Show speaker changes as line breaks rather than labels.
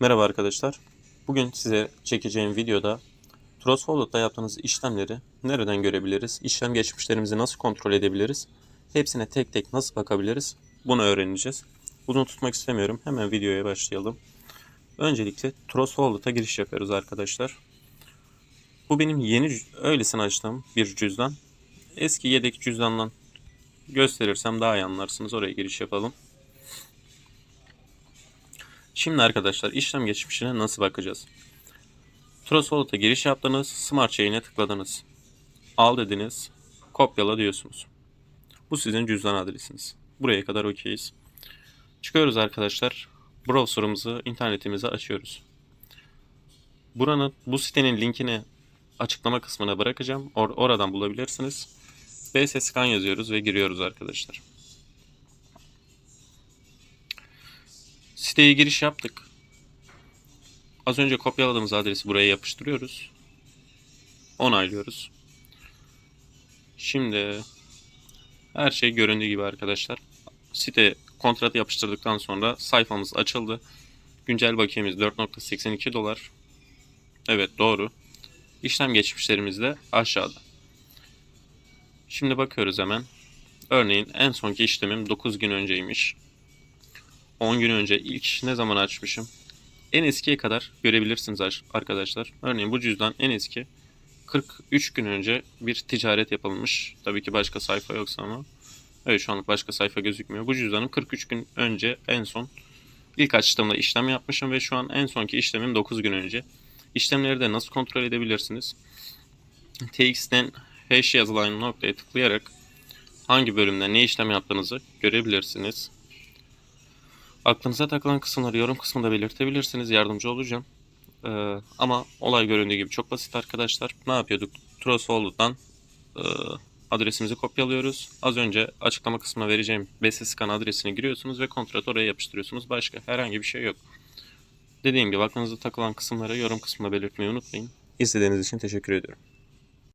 Merhaba arkadaşlar. Bugün size çekeceğim videoda Trust Wallet'ta yaptığınız işlemleri nereden görebiliriz? İşlem geçmişlerimizi nasıl kontrol edebiliriz? Hepsine tek tek nasıl bakabiliriz? Bunu öğreneceğiz. Uzun tutmak istemiyorum. Hemen videoya başlayalım. Öncelikle Trust Wallet'a giriş yapıyoruz arkadaşlar. Bu benim yeni öylesine açtığım bir cüzdan. Eski yedek cüzdandan gösterirsem daha iyi anlarsınız. Oraya giriş yapalım. Şimdi arkadaşlar işlem geçmişine nasıl bakacağız? Trust Wallet'a giriş yaptınız, Smart Chain'e tıkladınız. Al dediniz, kopyala diyorsunuz. Bu sizin cüzdan adresiniz. Buraya kadar okeyiz. Çıkıyoruz arkadaşlar. Browser'ımızı, internetimizi açıyoruz. Buranın, bu sitenin linkini açıklama kısmına bırakacağım. Or- oradan bulabilirsiniz. BS Scan yazıyoruz ve giriyoruz arkadaşlar. Siteye giriş yaptık. Az önce kopyaladığımız adresi buraya yapıştırıyoruz. Onaylıyoruz. Şimdi her şey göründüğü gibi arkadaşlar. Site kontratı yapıştırdıktan sonra sayfamız açıldı. Güncel bakiyemiz 4.82 dolar. Evet doğru. İşlem geçmişlerimiz de aşağıda. Şimdi bakıyoruz hemen. Örneğin en sonki işlemim 9 gün önceymiş. 10 gün önce ilk ne zaman açmışım? En eskiye kadar görebilirsiniz ar- arkadaşlar. Örneğin bu cüzdan en eski 43 gün önce bir ticaret yapılmış. Tabii ki başka sayfa yoksa ama. Evet şu anlık başka sayfa gözükmüyor. Bu cüzdanım 43 gün önce en son ilk açtığımda işlem yapmışım ve şu an en sonki işlemim 9 gün önce. İşlemleri de nasıl kontrol edebilirsiniz? TX'ten hash yazılan noktaya tıklayarak hangi bölümde ne işlem yaptığınızı görebilirsiniz. Aklınıza takılan kısımları yorum kısmında belirtebilirsiniz. Yardımcı olacağım. Ee, ama olay göründüğü gibi çok basit arkadaşlar. Ne yapıyorduk? Trust Wallet'tan e, adresimizi kopyalıyoruz. Az önce açıklama kısmına vereceğim BSSCAN adresini giriyorsunuz ve kontratı oraya yapıştırıyorsunuz. Başka herhangi bir şey yok. Dediğim gibi aklınıza takılan kısımları yorum kısmında belirtmeyi unutmayın. İzlediğiniz için teşekkür ediyorum.